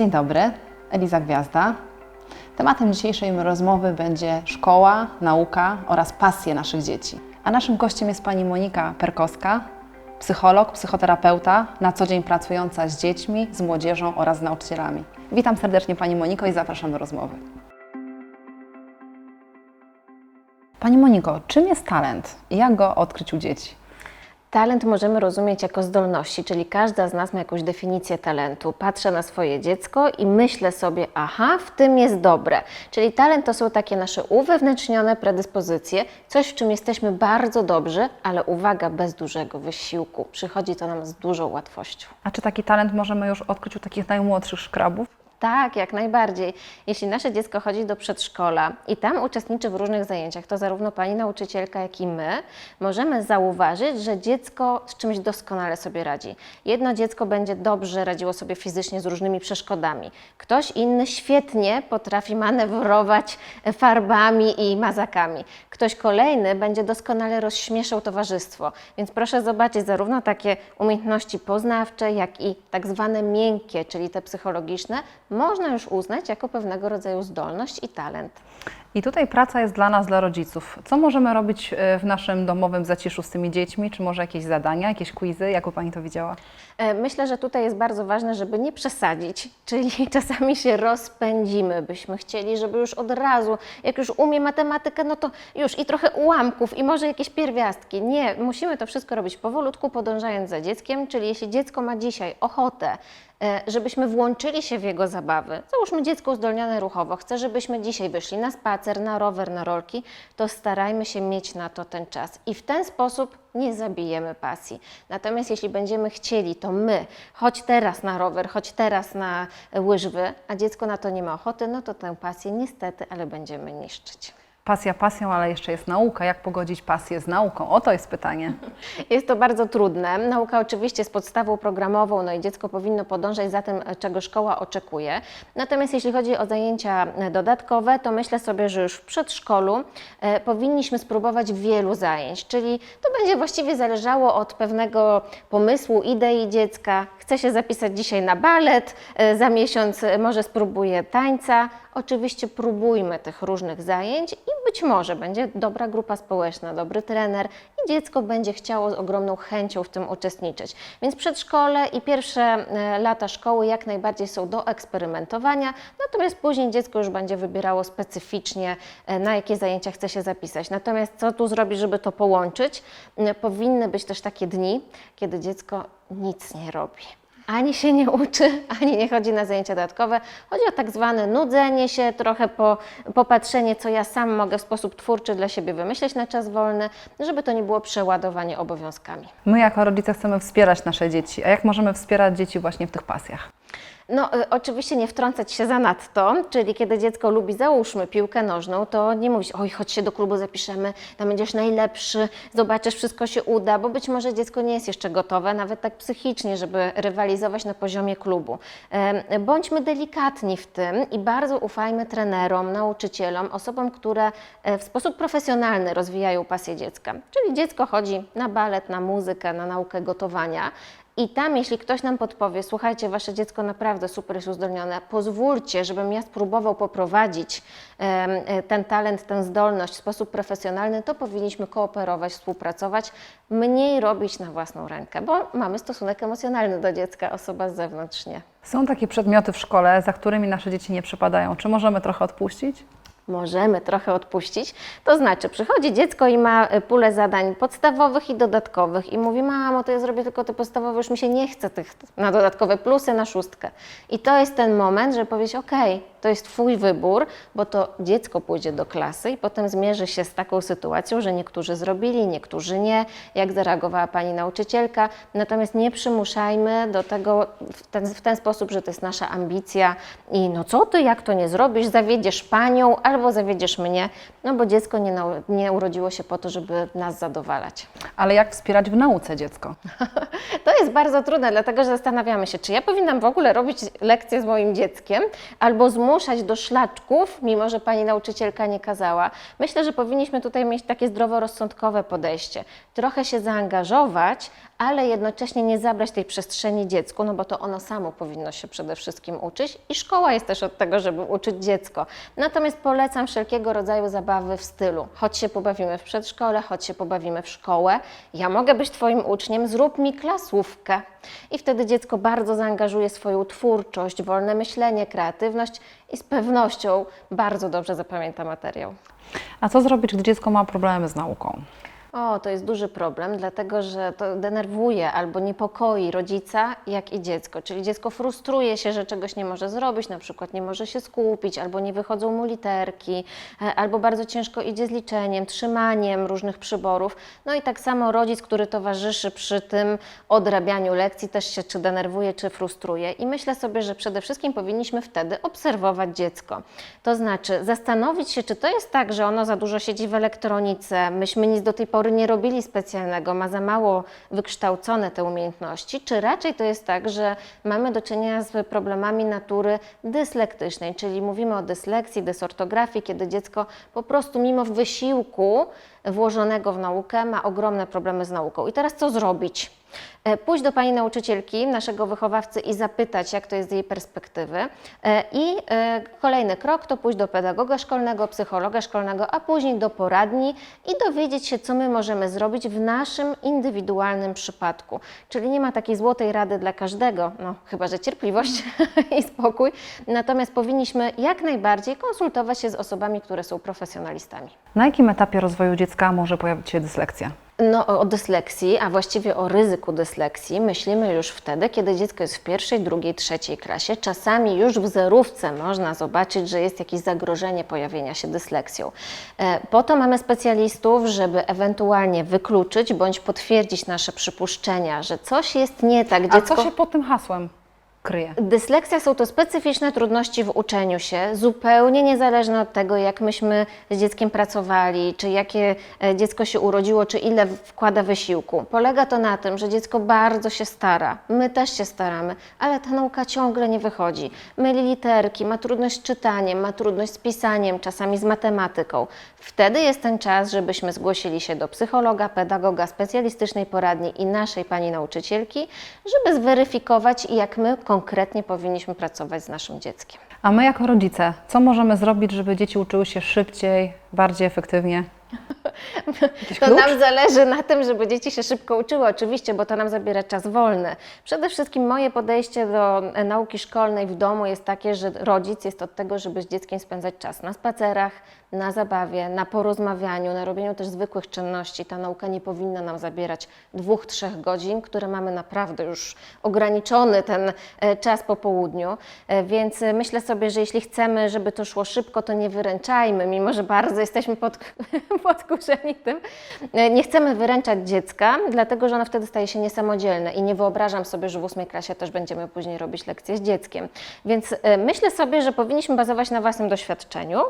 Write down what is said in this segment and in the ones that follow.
Dzień dobry, Eliza Gwiazda. Tematem dzisiejszej rozmowy będzie szkoła, nauka oraz pasje naszych dzieci. A naszym gościem jest pani Monika Perkowska, psycholog, psychoterapeuta, na co dzień pracująca z dziećmi, z młodzieżą oraz z nauczycielami. Witam serdecznie pani Moniko i zapraszam do rozmowy. Pani Moniko, czym jest talent i jak go odkryć u dzieci? Talent możemy rozumieć jako zdolności, czyli każda z nas ma jakąś definicję talentu. Patrzę na swoje dziecko i myślę sobie, aha, w tym jest dobre. Czyli talent to są takie nasze uwewnętrznione predyspozycje, coś w czym jesteśmy bardzo dobrzy, ale uwaga, bez dużego wysiłku. Przychodzi to nam z dużą łatwością. A czy taki talent możemy już odkryć u takich najmłodszych szkrabów? Tak, jak najbardziej. Jeśli nasze dziecko chodzi do przedszkola i tam uczestniczy w różnych zajęciach, to zarówno pani nauczycielka, jak i my możemy zauważyć, że dziecko z czymś doskonale sobie radzi. Jedno dziecko będzie dobrze radziło sobie fizycznie z różnymi przeszkodami. Ktoś inny świetnie potrafi manewrować farbami i mazakami. Ktoś kolejny będzie doskonale rozśmieszał towarzystwo. Więc proszę zobaczyć zarówno takie umiejętności poznawcze, jak i tak zwane miękkie, czyli te psychologiczne, można już uznać jako pewnego rodzaju zdolność i talent. I tutaj praca jest dla nas, dla rodziców. Co możemy robić e, w naszym domowym zaciszu z tymi dziećmi? Czy może jakieś zadania, jakieś quizy? Jak by Pani to widziała? E, Myślę, że tutaj jest bardzo ważne, żeby nie przesadzić, czyli czasami się rozpędzimy, byśmy chcieli, żeby już od razu, jak już umie matematykę, no to już i trochę ułamków, i może jakieś pierwiastki. Nie, musimy to wszystko robić powolutku, podążając za dzieckiem, czyli jeśli dziecko ma dzisiaj ochotę, e, żebyśmy włączyli się w jego zabawy, załóżmy dziecko uzdolnione ruchowo, chce, żebyśmy dzisiaj wyszli na spacer, na rower, na rolki, to starajmy się mieć na to ten czas i w ten sposób nie zabijemy pasji. Natomiast jeśli będziemy chcieli, to my, chodź teraz na rower, chodź teraz na łyżwy, a dziecko na to nie ma ochoty, no to tę pasję niestety, ale będziemy niszczyć. Pasja pasją, ale jeszcze jest nauka. Jak pogodzić pasję z nauką? Oto jest pytanie. Jest to bardzo trudne. Nauka oczywiście jest podstawą programową, no i dziecko powinno podążać za tym, czego szkoła oczekuje. Natomiast jeśli chodzi o zajęcia dodatkowe, to myślę sobie, że już w przedszkolu e, powinniśmy spróbować wielu zajęć, czyli to będzie właściwie zależało od pewnego pomysłu, idei dziecka. Chce się zapisać dzisiaj na balet, e, za miesiąc e, może spróbuje tańca. Oczywiście próbujmy tych różnych zajęć i być może będzie dobra grupa społeczna, dobry trener i dziecko będzie chciało z ogromną chęcią w tym uczestniczyć. Więc przedszkole i pierwsze e, lata szkoły jak najbardziej są do eksperymentowania, natomiast później dziecko już będzie wybierało specyficznie, e, na jakie zajęcia chce się zapisać. Natomiast co tu zrobić, żeby to połączyć? E, Powinny być też takie dni, kiedy dziecko nic nie robi ani się nie uczy, ani nie chodzi na zajęcia dodatkowe. Chodzi o tak zwane nudzenie się, trochę po, popatrzenie, co ja sam mogę w sposób twórczy dla siebie wymyśleć na czas wolny, żeby to nie było przeładowanie obowiązkami. My jako rodzice chcemy wspierać nasze dzieci. A jak możemy wspierać dzieci właśnie w tych pasjach? No, y, oczywiście nie wtrącać się za nadto, czyli kiedy dziecko lubi, załóżmy, piłkę nożną, to nie mówić, oj, chodź się do klubu zapiszemy, tam będziesz najlepszy, zobaczysz, wszystko się uda, bo być może dziecko nie jest jeszcze gotowe, nawet tak psychicznie, żeby rywalizować na poziomie klubu. Bądźmy delikatni w tym i bardzo ufajmy trenerom, nauczycielom, osobom, które e, w sposób profesjonalny rozwijają pasję dziecka. Czyli dziecko chodzi na balet, na muzykę, na naukę gotowania. I tam, jeśli ktoś nam podpowie, słuchajcie, wasze dziecko naprawdę super jest uzdolnione, pozwólcie, żebym ja spróbował poprowadzić e, ten talent, tę zdolność w sposób profesjonalny, to powinniśmy kooperować, współpracować, mniej robić na własną rękę, bo mamy stosunek emocjonalny do dziecka, osoba z zewnątrz nie. Są takie przedmioty w szkole, za którymi nasze dzieci nie przepadają. Czy możemy trochę odpuścić? Możemy trochę odpuścić. To znaczy, przychodzi dziecko i ma y, pulę zadań podstawowych i dodatkowych i mówi, mamo, to ja zrobię tylko te podstawowe, już mi się nie chce tych na dodatkowe plusy, na szóstkę. I to jest ten moment, żeby powiedzieć, ok, to jest Twój wybór, bo to dziecko pójdzie do klasy i potem zmierzy się z taką sytuacją, że niektórzy zrobili, niektórzy nie, jak zareagowała Pani nauczycielka. Natomiast nie przymuszajmy do tego w ten, w ten sposób, że to jest nasza ambicja i no co Ty, jak to nie zrobisz, zawiedziesz Panią albo zawiedziesz mnie, no bo dziecko nie, nie urodziło się po to, żeby nas zadowalać. Ale jak wspierać w nauce dziecko? To jest bardzo trudne, dlatego że zastanawiamy się, czy ja powinnam w ogóle robić lekcje z moim dzieckiem, albo zmusić domuszać do szlaczków, mimo że pani nauczycielka nie kazała. Myślę, że powinniśmy tutaj mieć takie zdroworozsądkowe podejście. Trochę się zaangażować, ale jednocześnie nie zabrać tej przestrzeni dziecku, no bo to ono samo powinno się przede wszystkim uczyć i szkoła jest też od tego, żeby uczyć dziecko. Natomiast polecam wszelkiego rodzaju zabawy w stylu. Chodź się pobawimy w przedszkole, chodź się pobawimy w szkołę. Ja mogę być Twoim uczniem, zrób mi klasówkę. I wtedy dziecko bardzo zaangażuje swoją twórczość, wolne myślenie, kreatywność i z pewnością bardzo dobrze zapamięta materiał. A co zrobić, gdy dziecko ma problemy z nauką? O, to jest duży problem, dlatego że to denerwuje albo niepokoi rodzica, jak i dziecko. Czyli dziecko frustruje się, że czegoś nie może zrobić, na przykład nie może się skupić, albo nie wychodzą mu literki, e, albo bardzo ciężko idzie z liczeniem, trzymaniem różnych przyborów. No i tak samo rodzic, który towarzyszy przy tym odrabianiu lekcji, też się czy denerwuje, czy frustruje. I myślę sobie, że przede wszystkim powinniśmy wtedy obserwować dziecko. To znaczy zastanowić się, czy to jest tak, że ono za dużo siedzi w elektronice, myśmy nic do tej pory nie robili specjalnego, ma za mało wykształcone te umiejętności, czy raczej to jest tak, że mamy do czynienia z problemami natury dyslektycznej, czyli mówimy o dysleksji, dysortografii, kiedy dziecko po prostu mimo wysiłku włożonego w naukę ma ogromne problemy z nauką. I teraz co zrobić? E, Pójść do pani nauczycielki, naszego wychowawcy i zapytać, jak to jest z jej perspektywy. E, I e, kolejny krok to pójść do pedagoga szkolnego, psychologa szkolnego, a później do poradni i dowiedzieć się, co my możemy zrobić w naszym indywidualnym przypadku. Czyli nie ma takiej złotej rady dla każdego, no chyba że cierpliwość i spokój. Natomiast powinniśmy jak najbardziej konsultować się z osobami, które są profesjonalistami. Na jakim etapie rozwoju dziecka może pojawić się dysleksja? No, o dysleksji, a właściwie o ryzyku dysleksji myślimy już wtedy, kiedy dziecko jest w pierwszej, drugiej, trzeciej klasie. Czasami już w zerówce można zobaczyć, że jest jakieś zagrożenie pojawienia się dysleksją. E, Po to mamy specjalistów, żeby ewentualnie wykluczyć bądź potwierdzić nasze przypuszczenia, że coś jest nie tak. A co się pod tym hasłem kryje? Dyslekcja są to specyficzne trudności w uczeniu się, zupełnie niezależne od tego, jak myśmy z dzieckiem pracowali, czy jakie e, dziecko się urodziło, czy ile wkłada wysiłku. Polega to na tym, że dziecko bardzo się stara, my też się staramy, ale ta nauka ciągle nie wychodzi. Myli literki, ma trudność z czytaniem, ma trudność z pisaniem, czasami z matematyką. Wtedy jest ten czas, żebyśmy zgłosili się do psychologa, pedagoga, specjalistycznej poradni i naszej pani nauczycielki, żeby zweryfikować, jak my konkretnie powinniśmy pracować z naszym dzieckiem. A my jako rodzice, co możemy zrobić, żeby dzieci uczyły się szybciej, bardziej efektywnie? To nam zależy na tym, żeby dzieci się szybko uczyły, oczywiście, bo to nam zabiera czas wolny. Przede wszystkim moje podejście do e, nauki szkolnej w domu jest takie, że rodzic jest od tego, żeby z dzieckiem spędzać czas na spacerach, na zabawie, na porozmawianiu, na robieniu też zwykłych czynności. Ta nauka nie powinna nam zabierać dwóch, trzech godzin, które mamy naprawdę już ograniczony ten e, czas po południu. E, Więc myślę sobie, że jeśli chcemy, żeby to szło szybko, to nie wyręczajmy, mimo że bardzo jesteśmy pod, podkurzeni tym. E, Nie chcemy wyręczać dziecka, dlatego że ono wtedy staje się niesamodzielne i nie wyobrażam sobie, że w ósmej klasie też będziemy później robić lekcje z dzieckiem. Więc myślę sobie, że powinniśmy bazować na własnym doświadczeniu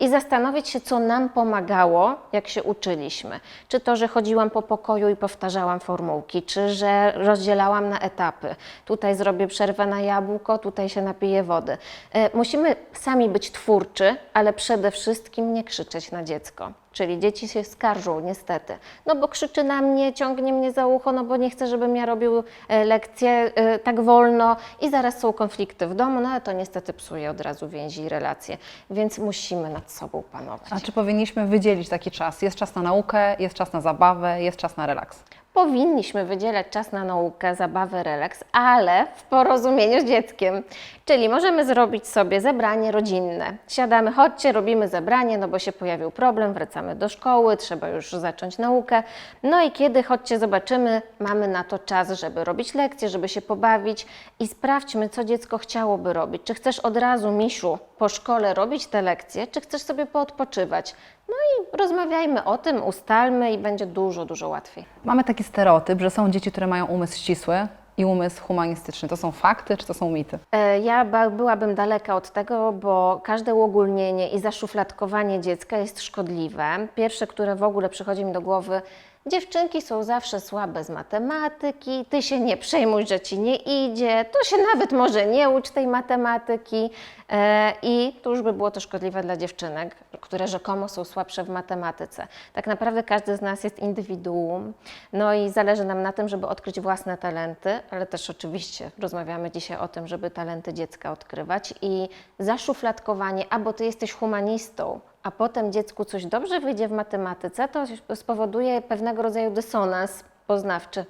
i zastanowić się, co nam pomagało, jak się uczyliśmy. Czy to, że chodziłam po pokoju i powtarzałam formułki, czy że rozdzielałam na etapy. Tutaj zrobię przerwę na jabłko, tutaj się napiję wody. E, Musimy sami być twórczy, ale przede wszystkim nie krzyczeć na dziecko. Czyli dzieci się skarżą niestety, no bo krzyczy na mnie, ciągnie mnie za ucho, no bo nie chce, żebym ja robił e, lekcje e, tak wolno i zaraz są konflikty w domu, no ale to niestety psuje od razu więzi i relacje, więc musimy nad sobą panować. A czy powinniśmy wydzielić taki czas? Jest czas na naukę, jest czas na zabawę, jest czas na relaks. Powinniśmy wydzielać czas na naukę, zabawę, relaks, ale w porozumieniu z dzieckiem. Czyli możemy zrobić sobie zebranie rodzinne. Siadamy, chodźcie, robimy zebranie, no bo się pojawił problem, wracamy do szkoły, trzeba już zacząć naukę. No i kiedy, chodźcie, zobaczymy, mamy na to czas, żeby robić lekcje, żeby się pobawić i sprawdźmy, co dziecko chciałoby robić. Czy chcesz od razu, misiu, po szkole robić te lekcje, czy chcesz sobie poodpoczywać? No i rozmawiajmy o tym, ustalmy i będzie dużo, dużo łatwiej. Mamy taki stereotyp, że są dzieci, które mają umysł ścisły i umysł humanistyczny. To są fakty, czy to są mity? E, Ja byłabym daleka od tego, bo każde uogólnienie i zaszufladkowanie dziecka jest szkodliwe. Pierwsze, które w ogóle przychodzi mi do głowy, Dziewczynki są zawsze słabe z matematyki, ty się nie przejmuj, że ci nie idzie, to się nawet może nie ucz tej matematyki. E, I to już by było to szkodliwe dla dziewczynek, które rzekomo są słabsze w matematyce. Tak naprawdę każdy z nas jest indywiduum, no i zależy nam na tym, żeby odkryć własne talenty, ale też oczywiście rozmawiamy dzisiaj o tym, żeby talenty dziecka odkrywać i zaszufladkowanie, albo ty jesteś humanistą, a potem dziecku coś dobrze wyjdzie w matematyce, to spowoduje pewnego rodzaju dysonans poznawczy.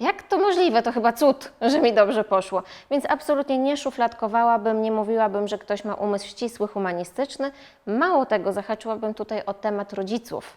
Jak to możliwe? To chyba cud, że mi dobrze poszło. Więc absolutnie nie szufladkowałabym, nie mówiłabym, że ktoś ma umysł ścisły, humanistyczny. Mało tego, zahaczyłabym tutaj o temat rodziców.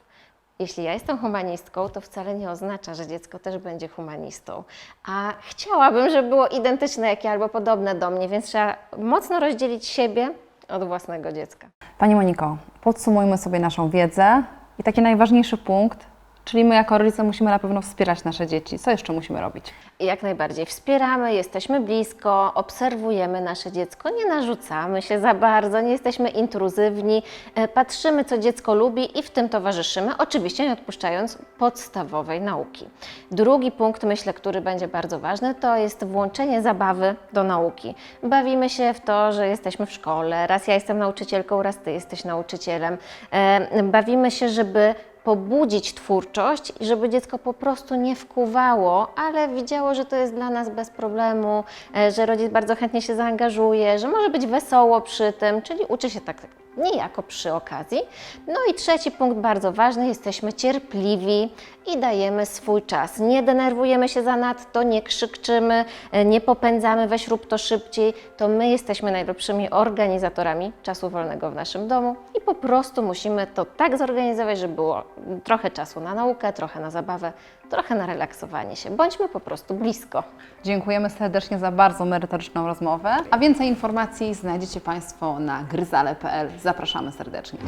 Jeśli ja jestem humanistką, to wcale nie oznacza, że dziecko też będzie humanistą. A chciałabym, żeby było identyczne jak ja albo podobne do mnie, więc trzeba mocno rozdzielić siebie od własnego dziecka. Pani Moniko, podsumujmy sobie naszą wiedzę i taki najważniejszy punkt, czyli my jako rodzice musimy na pewno wspierać nasze dzieci. Co jeszcze musimy robić? Jak najbardziej wspieramy, jesteśmy blisko, obserwujemy nasze dziecko, nie narzucamy się za bardzo, nie jesteśmy intruzywni, e, patrzymy, co dziecko lubi i w tym towarzyszymy, oczywiście nie odpuszczając podstawowej nauki. Drugi punkt, myślę, który będzie bardzo ważny, to jest włączenie zabawy do nauki. Bawimy się w to, że jesteśmy w szkole, raz ja jestem nauczycielką, raz ty jesteś nauczycielem. E, Bawimy się, żeby pobudzić twórczość i żeby dziecko po prostu nie wkuwało, ale widziało, że to jest dla nas bez problemu, e, że rodzic bardzo chętnie się zaangażuje, że może być wesoło przy tym, czyli uczy się tak niejako przy okazji. No i trzeci punkt bardzo ważny, jesteśmy cierpliwi i dajemy swój czas. Nie denerwujemy się za nadto, nie krzyczymy, e, nie popędzamy, weź rób to szybciej. To my jesteśmy najlepszymi organizatorami czasu wolnego w naszym domu po prostu musimy to tak zorganizować, żeby było trochę czasu na naukę, trochę na zabawę, trochę na relaksowanie się. Bądźmy po prostu blisko. Dziękujemy serdecznie za bardzo merytoryczną rozmowę, a więcej informacji znajdziecie Państwo na gryzale.pl. Zapraszamy serdecznie.